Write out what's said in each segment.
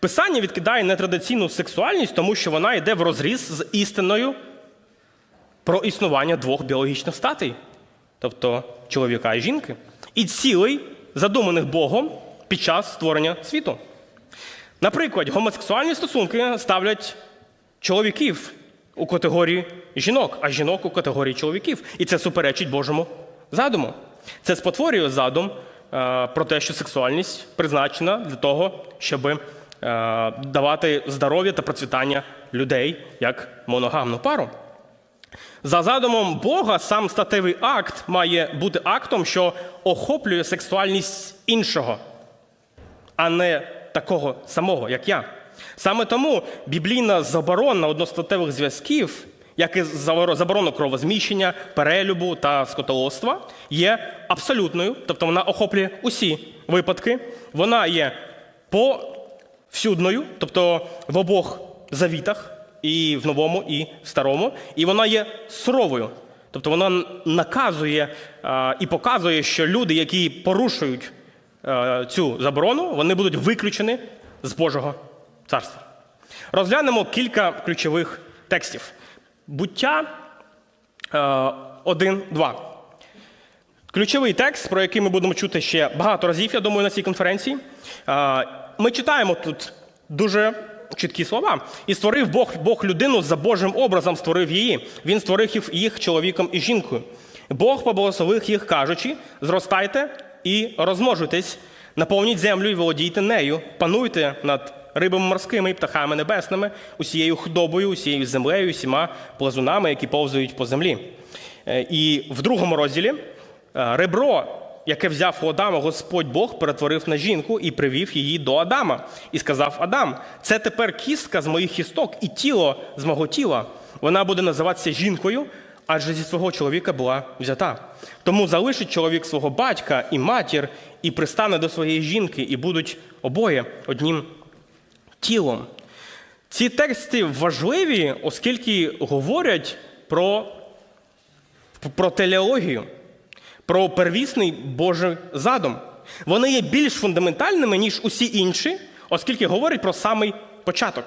Писання відкидає нетрадиційну сексуальність, тому що вона йде в розріз з істиною про існування двох біологічних статей, тобто чоловіка і жінки, і цілей, задуманих Богом під час створення світу. Наприклад, гомосексуальні стосунки ставлять чоловіків у категорії жінок, а жінок у категорії чоловіків. І це суперечить Божому задуму. Це спотворює задум е, про те, що сексуальність призначена для того, щоб е, давати здоров'я та процвітання людей як моногамну пару. За задумом Бога, сам статевий акт має бути актом, що охоплює сексуальність іншого, а не такого самого, як я. Саме тому біблійна заборона одностатевих зв'язків, як і заборо- заборона кровозміщення, перелюбу та скотолоства, є абсолютною, тобто вона охоплює усі випадки. Вона є повсюдною, тобто в обох завітах, і в новому, і в старому, і вона є суровою. Тобто вона наказує а, і показує, що люди, які порушують е, цю заборону, вони будуть виключені з Божого царства. Розглянемо кілька ключових текстів. Буття е, 1.2. Ключовий текст, про який ми будемо чути ще багато разів, я думаю, на цій конференції. Е, Ми читаємо тут дуже чіткі слова. І створив Бог, Бог людину за Божим образом, створив її. Він створив їх- чоловіком і жінкою. Бог поблагословив їх, кажучи: зростайте і розмножуйтесь, наповніть землю і володійте нею, пануйте над рибами морськими і птахами небесними, усією худобою, усією землею, усіма плазунами, які повзають по землі. Е, І в другому розділі е, ребро, яке взяв у Адама, Господь Бог перетворив на жінку і привів її до Адама. І сказав Адам: це тепер кістка з моїх кісток і тіло з мого тіла. Вона буде називатися жінкою, адже зі свого чоловіка була взята. Тому залишить чоловік свого батька і матір, і пристане до своєї жінки, і будуть обоє однім тілом. Ці тексти важливі, оскільки говорять про, про телеологію, про первісний Божий задум. Вони є більш фундаментальними, ніж усі інші, оскільки говорять про самий початок.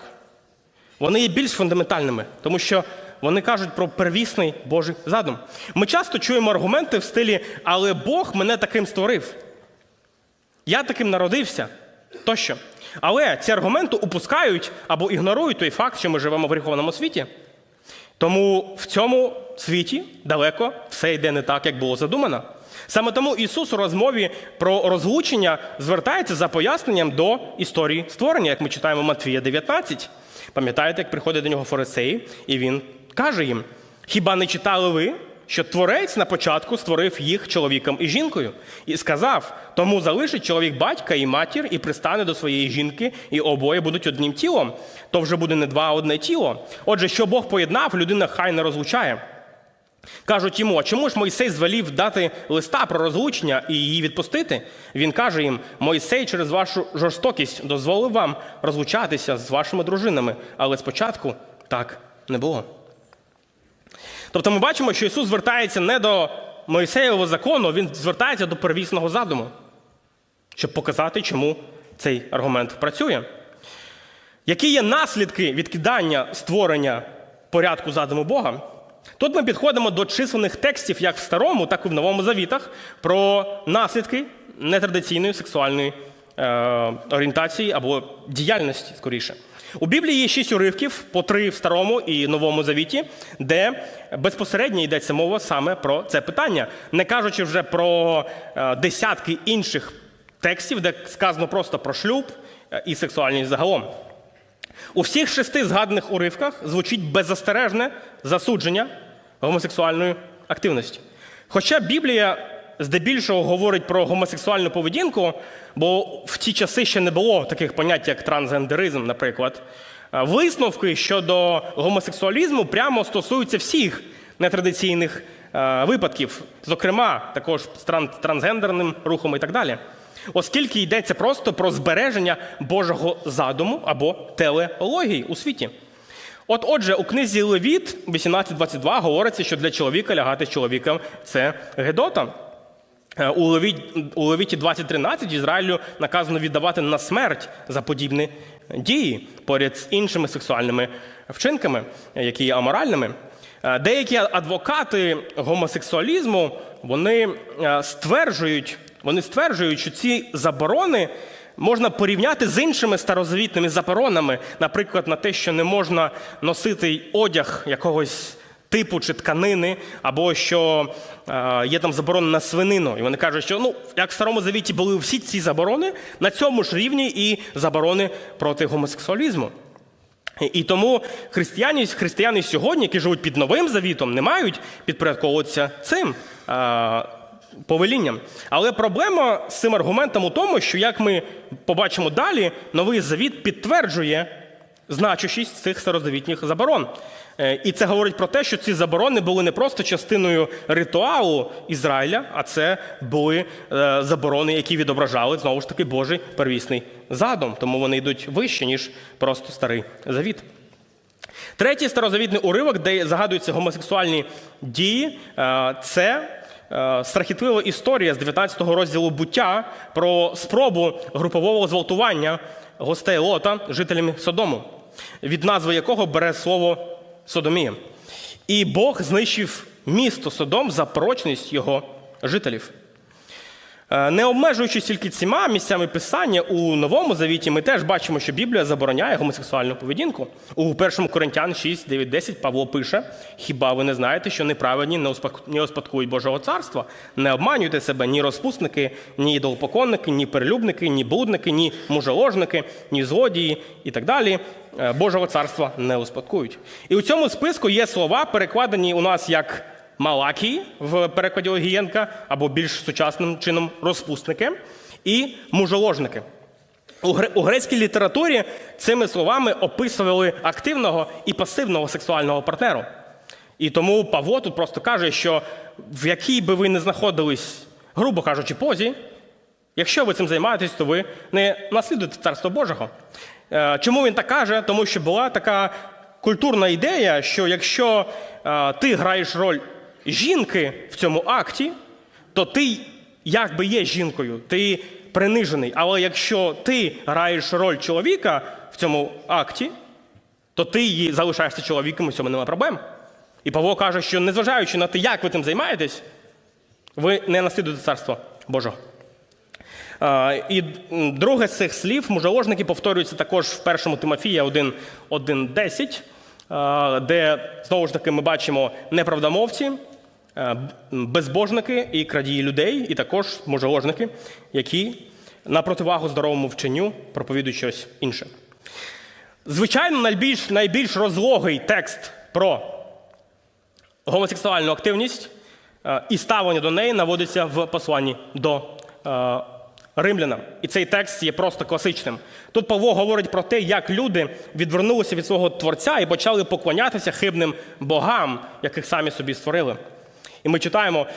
Вони є більш фундаментальними, тому що вони кажуть про первісний Божий задум. Ми часто чуємо аргументи в стилі Але Бог мене таким створив. Я таким народився тощо. Але ці аргументи упускають або ігнорують той факт, що ми живемо в гріховному світі. Тому в цьому світі далеко все йде не так, як було задумано. Саме тому Ісус у розмові про розлучення звертається за поясненням до історії створення, як ми читаємо Матвія 19. Пам'ятаєте, як приходить до нього фарисеї, і він каже їм: Хіба не читали ви, що творець на початку створив їх чоловіком і жінкою? І сказав: тому залишить чоловік батька і матір, і пристане до своєї жінки, і обоє будуть одним тілом. То вже буде не два, а одне тіло. Отже, що Бог поєднав, людина хай не розлучає. Кажуть йому, а чому ж Мойсей звелів дати листа про розлучення і її відпустити? Він каже їм: Мойсей через вашу жорстокість дозволив вам розлучатися з вашими дружинами, але спочатку так не було. Тобто ми бачимо, що Ісус звертається не до Мойсеєвого закону, Він звертається до первісного задуму, щоб показати, чому цей аргумент працює. Які є наслідки відкидання створення порядку задуму Бога? Тут ми підходимо до численних текстів як в старому, так і в новому завітах про наслідки нетрадиційної сексуальної е, орієнтації або діяльності скоріше. У Біблії є шість уривків, по три в старому і новому завіті, де безпосередньо йдеться мова саме про це питання, не кажучи вже про е, десятки інших текстів, де сказано просто про шлюб е, і сексуальність загалом. У всіх шести згаданих уривках звучить беззастережне засудження гомосексуальної активності. Хоча Біблія здебільшого говорить про гомосексуальну поведінку, бо в ті часи ще не було таких понять, як трансгендеризм, наприклад. Висновки щодо гомосексуалізму прямо стосуються всіх нетрадиційних е, випадків, зокрема, також з трансгендерним рухом і так далі. Оскільки йдеться просто про збереження Божого задуму або телеології у світі. От отже, у книзі Левіт 18.22 говориться, що для чоловіка лягати з чоловіком це гедота. У Левіт, Левіті 20.13 Ізраїлю наказано віддавати на смерть за подібні дії поряд з іншими сексуальними вчинками, які є аморальними. Е, Деякі адвокати гомосексуалізму вони е, стверджують, вони стверджують, що ці заборони можна порівняти з іншими старозавітними заборонами, наприклад, на те, що не можна носити одяг якогось типу чи тканини, або що е, є там заборона на свинину. І вони кажуть, що ну, як в Старому Завіті були всі ці заборони, на цьому ж рівні і заборони проти гомосексуалізму. І- І тому християни, християни сьогодні, які живуть під новим завітом, не мають підпорядковуватися цим е, повелінням. Але проблема з цим аргументом у тому, що як ми побачимо далі, новий завіт підтверджує значущість цих старозавітніх заборон. Е, І це говорить про те, що ці заборони були не просто частиною ритуалу Ізраїля, а це були е, заборони, які відображали знову ж таки Божий первісний задум. Тому вони йдуть вище, ніж просто старий завіт. Третій старозавітний уривок, де загадуються гомосексуальні дії, е, це страхітлива історія з 19 розділу буття про спробу групового зґвалтування гостей Лота жителями Содому, від назви якого бере слово Содомія. І Бог знищив місто Содом за прочність його жителів. Е, Не обмежуючись тільки цими місцями писання у новому завіті, ми теж бачимо, що Біблія забороняє гомосексуальну поведінку. У 1 Коринтян 6, 9, 10 Павло пише: Хіба ви не знаєте, що неправедні не успадкують Божого царства? Не обманюйте себе ні розпусники, ні ідолопоклонники, ні перелюбники, ні блудники, ні мужеложники, ні злодії і так далі. Е, Божого царства не успадкують. І у цьому списку є слова, перекладені у нас як Малакії в перекладі Огієнка, або більш сучасним чином розпусники, і мужоложники. У грецькій літературі цими словами описували активного і пасивного сексуального партнеру. І тому Павло тут просто каже, що в якій би ви не знаходились, грубо кажучи, позі, Якщо ви цим займаєтесь, то ви не наслідуєте Царство Божого. Е, Чому він так каже? Тому що була така культурна ідея, що якщо е, ти граєш роль жінки в цьому акті, то ти якби є жінкою, ти принижений. Але якщо ти граєш роль чоловіка в цьому акті, то ти її залишаєшся чоловіком, і цьому немає проблем. І Павло каже, що незважаючи на те, як ви цим займаєтесь, ви не наслідуєте Царство Божого. І друге з цих слів мужеложники повторюються також в першому Тимофія 1, 1.10, де знову ж таки ми бачимо неправдомовці, безбожники і крадії людей, і також мужеложники, які на противагу здоровому вченню проповідують щось інше. Звичайно, найбільш, найбільш розлогий текст про гомосексуальну активність е, і ставлення до неї наводиться в посланні до е, римлянам. І цей текст є просто класичним. Тут Павло говорить про те, як люди відвернулися від свого творця і почали поклонятися хибним богам, яких самі собі створили. І ми читаємо.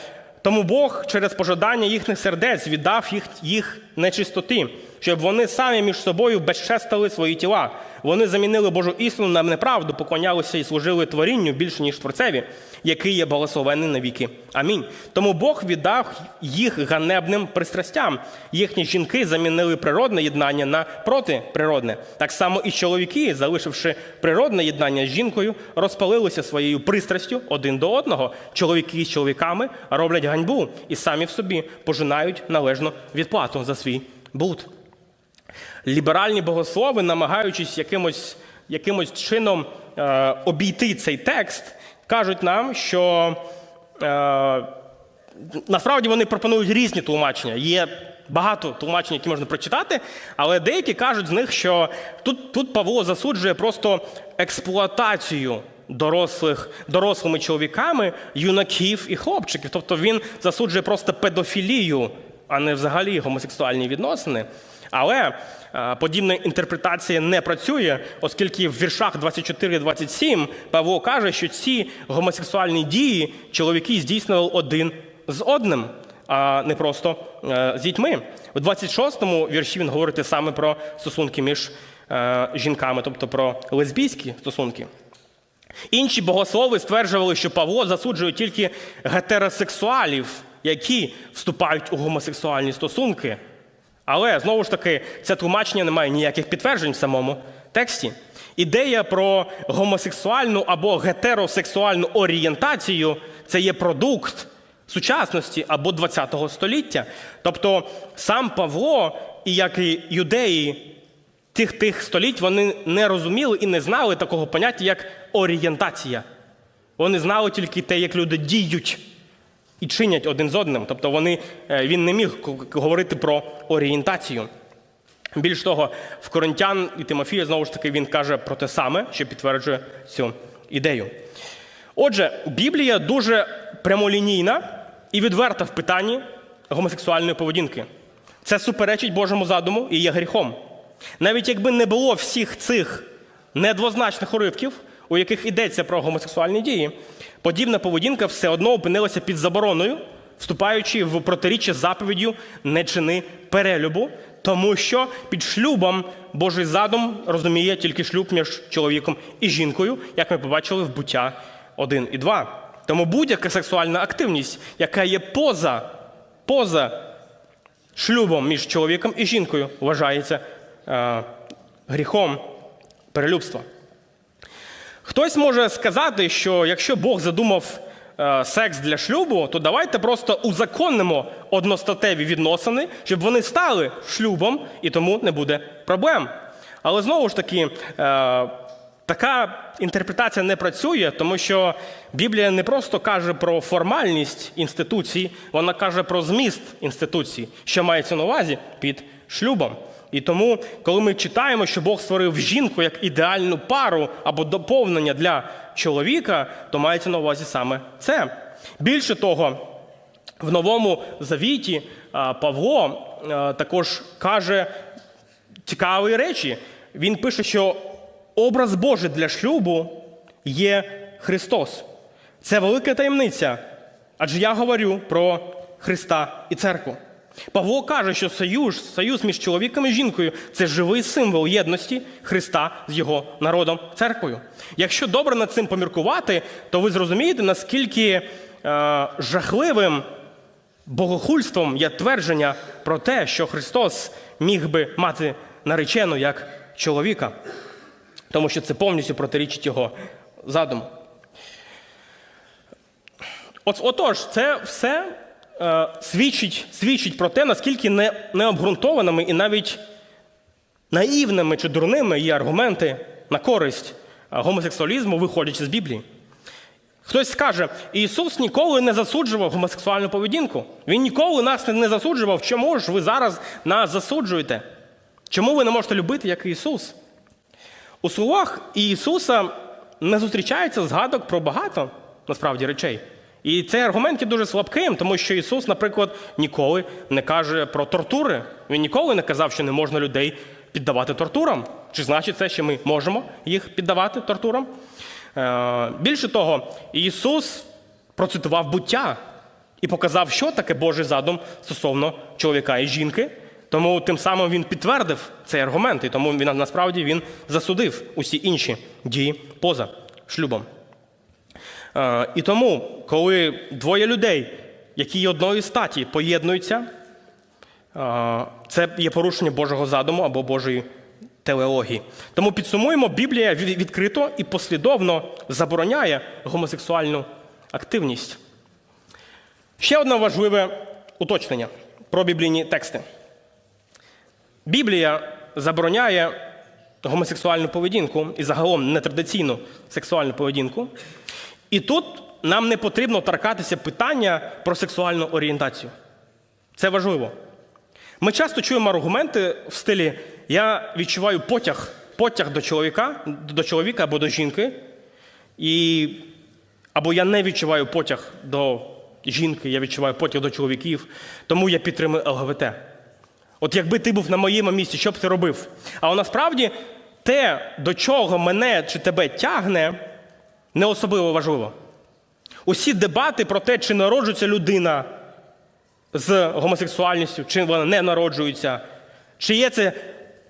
Тому Бог через пожадання їхніх сердець віддав їх, їх нечистоти, щоб вони самі між собою безчестили свої тіла. Вони замінили Божу істину на неправду, поклонялися і служили творінню більше, ніж творцеві, який є благословений навіки. Амінь. Тому Бог віддав їх ганебним пристрастям. Їхні жінки замінили природне єднання на протиприродне. Так само і чоловіки, залишивши природне єднання з жінкою, розпалилися своєю пристрастю один до одного. Чоловіки з чоловіками роблять ганьбу і самі в собі пожинають належну відплату за свій блуд. Ліберальні богослови, намагаючись якимось, якимось чином е, обійти цей текст, кажуть нам, що е, насправді вони пропонують різні тлумачення. Є багато тлумачень, які можна прочитати, але деякі кажуть з них, що тут, тут Павло засуджує просто експлуатацію дорослих, дорослими чоловіками, юнаків і хлопчиків. Тобто він засуджує просто педофілію, а не взагалі гомосексуальні відносини. Але е, подібна інтерпретація не працює, оскільки в віршах 24-27 Павло каже, що ці гомосексуальні дії чоловіки здійснювали один з одним, а не просто е, з дітьми. У 26-му вірші він говорить саме про стосунки між е, жінками, тобто про лесбійські стосунки. Інші богослови стверджували, що Павло засуджує тільки гетеросексуалів, які вступають у гомосексуальні стосунки. Але знову ж таки, це тлумачення не має ніяких підтверджень в самому тексті. Ідея про гомосексуальну або гетеросексуальну орієнтацію це є продукт сучасності або ХХ століття. Тобто сам Павло і як і юдеї тих тих століть вони не розуміли і не знали такого поняття, як орієнтація. Вони знали тільки те, як люди діють і чинять один з одним. Тобто вони, е, він не міг говорити про орієнтацію. Більш того, в Коринтян і Тимофія знову ж таки він каже про те саме, що підтверджує цю ідею. Отже, Біблія дуже прямолінійна і відверта в питанні гомосексуальної поведінки. Це суперечить Божому задуму і є гріхом. Навіть якби не було всіх цих недвозначних уривків, у яких йдеться про гомосексуальні дії, подібна поведінка все одно опинилася під забороною, вступаючи в протиріччя заповіддю не чини перелюбу, тому що під шлюбом Божий задум розуміє тільки шлюб між чоловіком і жінкою, як ми побачили в буття 1 і 2. Тому будь-яка сексуальна активність, яка є поза, поза шлюбом між чоловіком і жінкою, вважається е, гріхом перелюбства. Хтось може сказати, що якщо Бог задумав е, секс для шлюбу, то давайте просто узаконимо одностатеві відносини, щоб вони стали шлюбом, і тому не буде проблем. Але знову ж таки, е, така інтерпретація не працює, тому що Біблія не просто каже про формальність інституції, вона каже про зміст інституції, що мається на увазі під шлюбом. І тому, коли ми читаємо, що Бог створив жінку як ідеальну пару або доповнення для чоловіка, то мається на увазі саме це. Більше того, в новому завіті Павло також каже цікаві речі. Він пише, що образ Божий для шлюбу є Христос. Це велика таємниця, адже я говорю про Христа і церкву. Павло каже, що союз, союз між чоловіком і жінкою це живий символ єдності Христа з його народом, церквою. Якщо добре над цим поміркувати, то ви зрозумієте, наскільки е, жахливим богохульством є твердження про те, що Христос міг би мати наречену як чоловіка, тому що це повністю протирічить його задуму. От, отож, це все свідчить, свідчить про те, наскільки не, необґрунтованими і навіть наївними чи дурними є аргументи на користь е, гомосексуалізму, виходячи з Біблії. Хтось скаже, Ісус ніколи не засуджував гомосексуальну поведінку. Він ніколи нас не засуджував. Чому ж ви зараз нас засуджуєте? Чому ви не можете любити, як Ісус? У словах Ісуса не зустрічається згадок про багато насправді речей. І цей аргумент є дуже слабким, тому що Ісус, наприклад, ніколи не каже про тортури. Він ніколи не казав, що не можна людей піддавати тортурам. Чи значить це, що ми можемо їх піддавати тортурам? Е, Більше того, Ісус процитував буття і показав, що таке Божий задум стосовно чоловіка і жінки. Тому тим самим він підтвердив цей аргумент, і тому він насправді він засудив усі інші дії поза шлюбом. Е, І тому, коли двоє людей, які є одної статі, поєднуються, е, це є порушення Божого задуму або Божої телеології. Тому підсумуємо, Біблія відкрито і послідовно забороняє гомосексуальну активність. Ще одне важливе уточнення про біблійні тексти. Біблія забороняє гомосексуальну поведінку і загалом нетрадиційну сексуальну поведінку. І тут нам не потрібно торкатися питання про сексуальну орієнтацію. Це важливо. Ми часто чуємо аргументи в стилі я відчуваю потяг, потяг до чоловіка, до чоловіка або до жінки, і, або я не відчуваю потяг до жінки, я відчуваю потяг до чоловіків, тому я підтримую ЛГБТ. От якби ти був на моєму місці, що б ти робив? А насправді те, до чого мене чи тебе тягне, не особливо важливо. Усі дебати про те, чи народжується людина з гомосексуальністю, чи вона не народжується, чи є це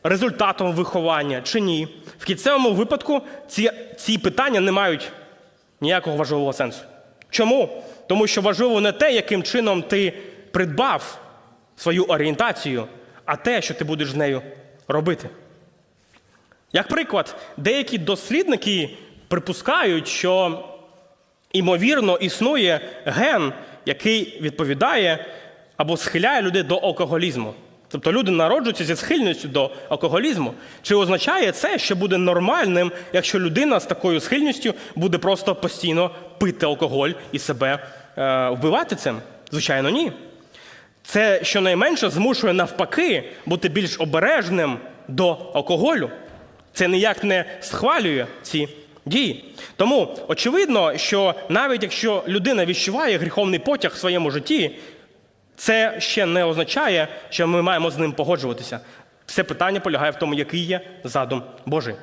результатом виховання, чи ні. В кінцевому випадку ці, ці питання не мають ніякого важливого сенсу. Чому? Тому що важливо не те, яким чином ти придбав свою орієнтацію, а те, що ти будеш з нею робити. Як приклад, деякі дослідники припускають, що імовірно існує ген, який відповідає або схиляє людей до алкоголізму. Тобто люди народжуються зі схильністю до алкоголізму. Чи означає це, що буде нормальним, якщо людина з такою схильністю буде просто постійно пити алкоголь і себе е, вбивати цим? Звичайно, ні. Це щонайменше змушує навпаки бути більш обережним до алкоголю. Це ніяк не схвалює ці дії. Тому очевидно, що навіть якщо людина відчуває гріховний потяг в своєму житті, це ще не означає, що ми маємо з ним погоджуватися. Все питання полягає в тому, який є задум Божий.